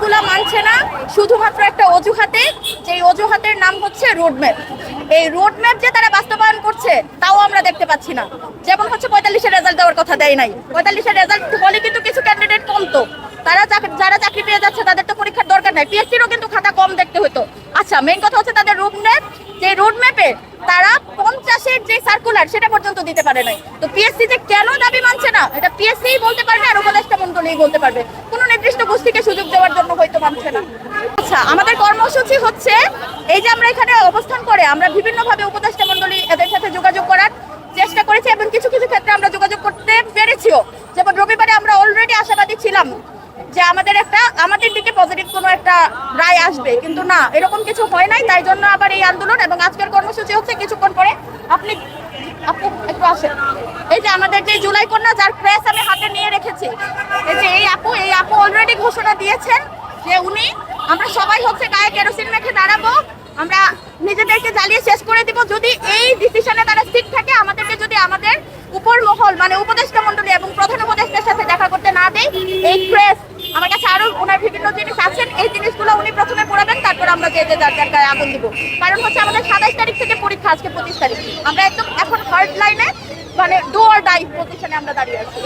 দাবিগুলো মানছে না, শুধুমাত্র একটা অজুহাতে যে অজুহাতের নাম হচ্ছে রোডম্যাপ এই রোডম্যাপ যে তারা বাস্তবায়ন করছে, তাও আমরা দেখতে পাচ্ছি না। যেমন হচ্ছে পঁয়তাল্লিশের রেজাল্ট দেওয়ার কথা দেয় নাই। পঁয়তাল্লিশের রেজাল্ট হলে কিন্তু কিছু ক্যান্ডিডেট কমতো তারা যারা চাকরি পেয়ে যাচ্ছে, তাদের তো পরীক্ষার দরকার নাই। পিএসসিরও কিন্তু খাতা কম দেখতে হতো। আচ্ছা মেইন কথা হচ্ছে তাদের রোডম্যাপ যে রোডম্যাপে তারা পঞ্চাশের যে সার্কুলার সেটা পর্যন্ত দিতে পারে নাই। তো পিএসসি যে কেন দাবি মানছে না, এটা পিএসসি বলতে পারবে আর মন্ডলী বলতে পারবে। কোনো নির্দিষ্ট গোষ্ঠীকে সুযোগ দেওয়ার জন্য হয়তো মানছে না। আচ্ছা আমাদের কর্মসূচি হচ্ছে এই যে আমরা এখানে অবস্থান করে আমরা বিভিন্নভাবে উপদেষ্টা মন্ডলী এদের সাথে যোগাযোগ করার চেষ্টা করেছি এবং কিছু কিছু ক্ষেত্রে আমরা যোগাযোগ করতে পেরেছিও। যেমন রবিবারে আমরা অলরেডি আশাবাদী ছিলাম যে আমাদের একটা, আমাদের দিকে পজিটিভ কোনো একটা রায় আসবে। কিন্তু না, এরকম কিছু হয় নাই, তাই জন্য আবার এই আন্দোলন এবং আজকের কর্মসূচি হচ্ছে কিছুক্ষণ পরে। আপনি, আপু, একটু আসেন। এই যে আমাদের যে জুলাই কন্যা, যার প্রেস আমি হাতে নিয়ে রেখেছি ঘোষণা দিয়েছেন যে উনি, আমরা সবাই হচ্ছে গায়ে কেরোসিন মেখে দাঁড়াবো, আমরা নিজেদেরকে জ্বালিয়ে শেষ করে দিব। যদি এই ডিসিশনে তারা স্থির থাকে, আমাদেরকে যদি আমাদের উপর মহল মানে উপদেষ্টা মন্ডলী এবং প্রধান উপদেষ্টার সাথে দেখা করতে না দেয়, এই প্রেস আমার কাছে আরও ওনার বিভিন্ন জিনিস আছেন, এই জিনিসগুলো উনি প্রথমে পড়াবেন, তারপর আমরা যে যে যার যার গায়ে আগুন দিব। কারণ হচ্ছে আমাদের সাতাইশ তারিখ থেকে পরীক্ষা, আজকে পঁচিশ তারিখ। আমরা একদম এখন হার্ড লাইনে মানে ডু অর ডাই পজিশনে আমরা দাঁড়িয়ে আছি।